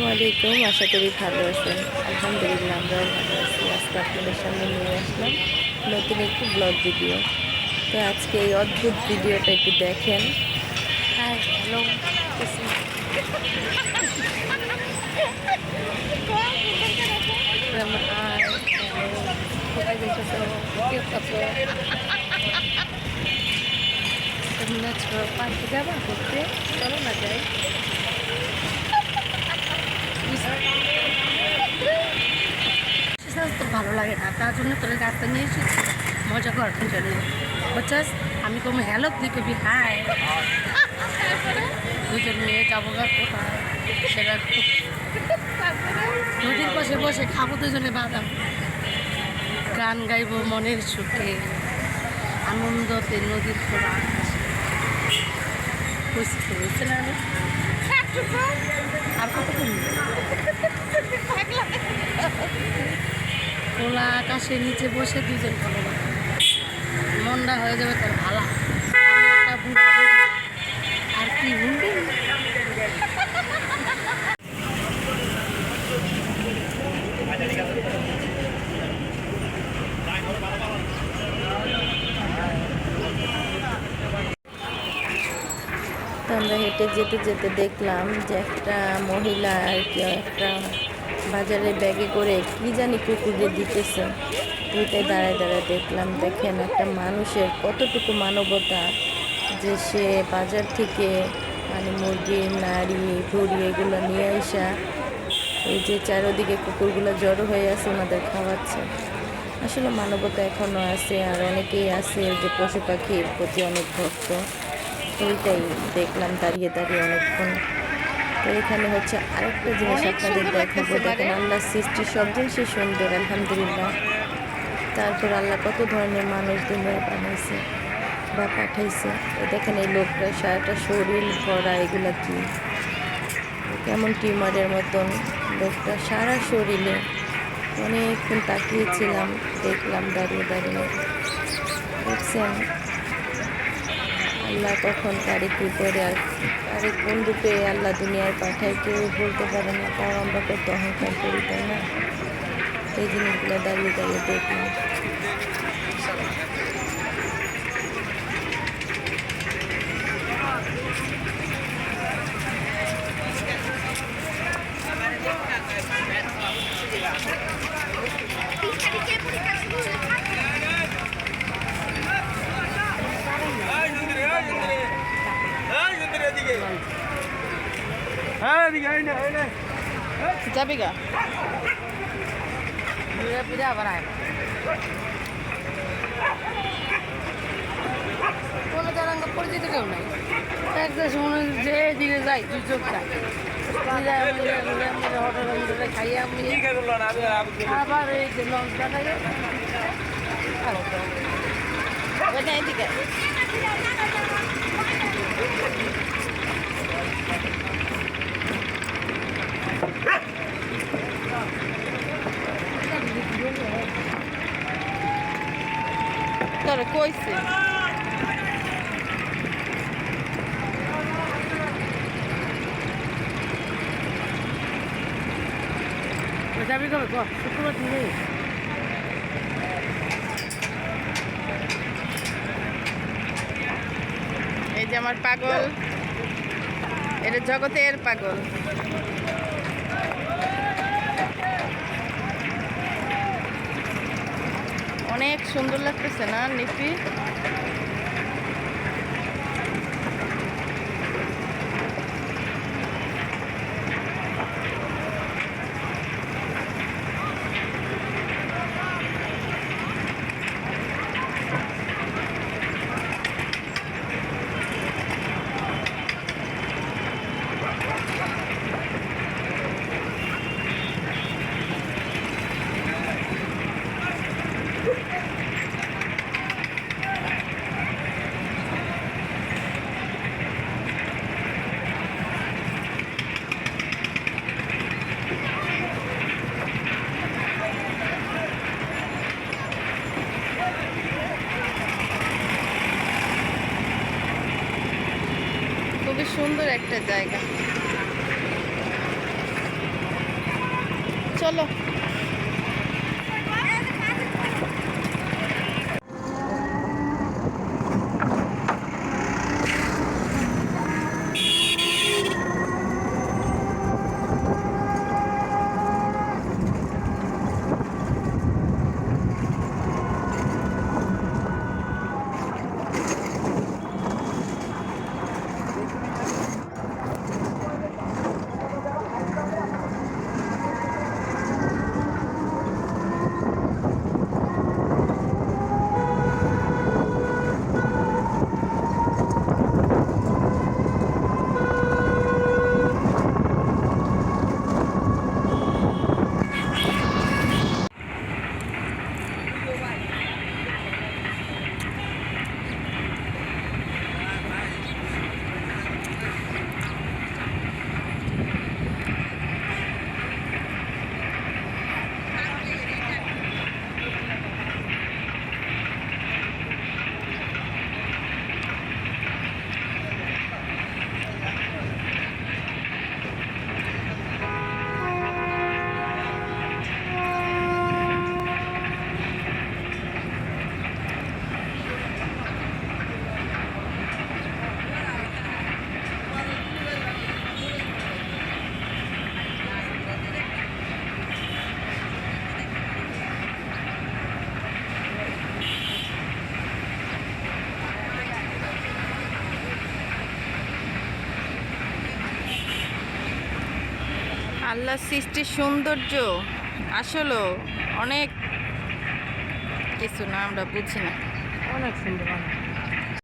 আসসালামু আলাইকুম আশা করি ভালো আছেন। আলহামদুলিল্লাহ আমরাও ভালো আছি। আজকে আপনাদের সামনে নিয়ে আসলাম নতুন একটি ব্লগ ভিডিও তো আজকে এই অদ্ভুত ভিডিওটা একটু দেখেন। আজকে যাবা ঘুরতে। চলো না যাই ভালো লাগে না। তার জন্য তোর রাস্তা নিয়ে এসেছি। মজা করার জন্য বুঝছাস? আমি কোনো হ্যালো তুই কবি হাই দুজন মেয়ে যাব গা কোথায়? নদীর পাশে বসে খাব দুজনে বাদাম। গান গাইবো মনের সুখে। আনন্দতে নদীর খোলা খুশি হয়েছে আমি? খোলা আকাশের নিচে বসে দুজন ভালো মনটা হয়ে যাবে তার ভালা। আর কি হুন্ডি তো আমরা হেঁটে যেতে যেতে দেখলাম যে একটা মহিলা আর কি, একটা বাজারে ব্যাগে করে কি জানি কুকুরে দিতেছে। ওইটাই দাঁড়ায় দাঁড়ায় দেখলাম, দেখেন একটা মানুষের কতটুকু মানবতা যে সে বাজার থেকে মানে মুরগি নাড়ি ভুড়ি এগুলো নিয়ে আসা এই যে চারোদিকে কুকুরগুলো জড়ো হয়ে আছে ওনাদের খাওয়াচ্ছে। আসলে মানবতা এখনও আছে আর অনেকেই আছে যে পশু পাখির প্রতি অনেক ভক্ত। ওইটাই দেখলাম দাঁড়িয়ে দাঁড়িয়ে অনেকক্ষণ। তো এখানে হচ্ছে আরেকটা জিনিস আপনাদের দেখাবো। দেখেন আল্লাহ সৃষ্টি সব জিনিসই সুন্দর আলহামদুলিল্লাহ। তারপর আল্লাহ কত ধরনের মানুষ দুনিয়ায় বানাইছে বা পাঠাইছে। দেখেন এই লোকটা সারাটা শরীর ভরা এগুলা কি? কেমন টিউমারের মতন লোকটা সারা শরীরে। অনেকক্ষণ তাকিয়েছিলাম দেখলাম দাঁড়িয়ে দাঁড়িয়ে। দেখছেন? আল্লাহ কখন কারে কী করে আর কারে কোন রূপে আল্লাহ দুনিয়ায় পাঠায়, কেউ বলতে পারে না, তাও আমরা কত অহংকার করি, তাই না? এই জিনিসগুলো দাঁড়িয়ে দাঁড়িয়ে দেখলাম। যাবি গা ঘুরে ফিরে আবার আয় কোনো জানাঙ্গা পরিচিত কেউ নাই একটা সময় যে দিকে যাই দুই চোখটা হোটেলে খাইয়ে আমি আবার এই যে এদিকে তোর কইছে যাবি কবে শুক্রবার দিন এই যে আমার পাগল এটা জগতের পাগল। অনেক সুন্দর লাগতেছে না লিপি একটা জায়গা। চলো। আল্লাহ সৃষ্টির সৌন্দর্য। আসলে অনেক কিছু না আমরা বুঝি না। অনেক সুন্দর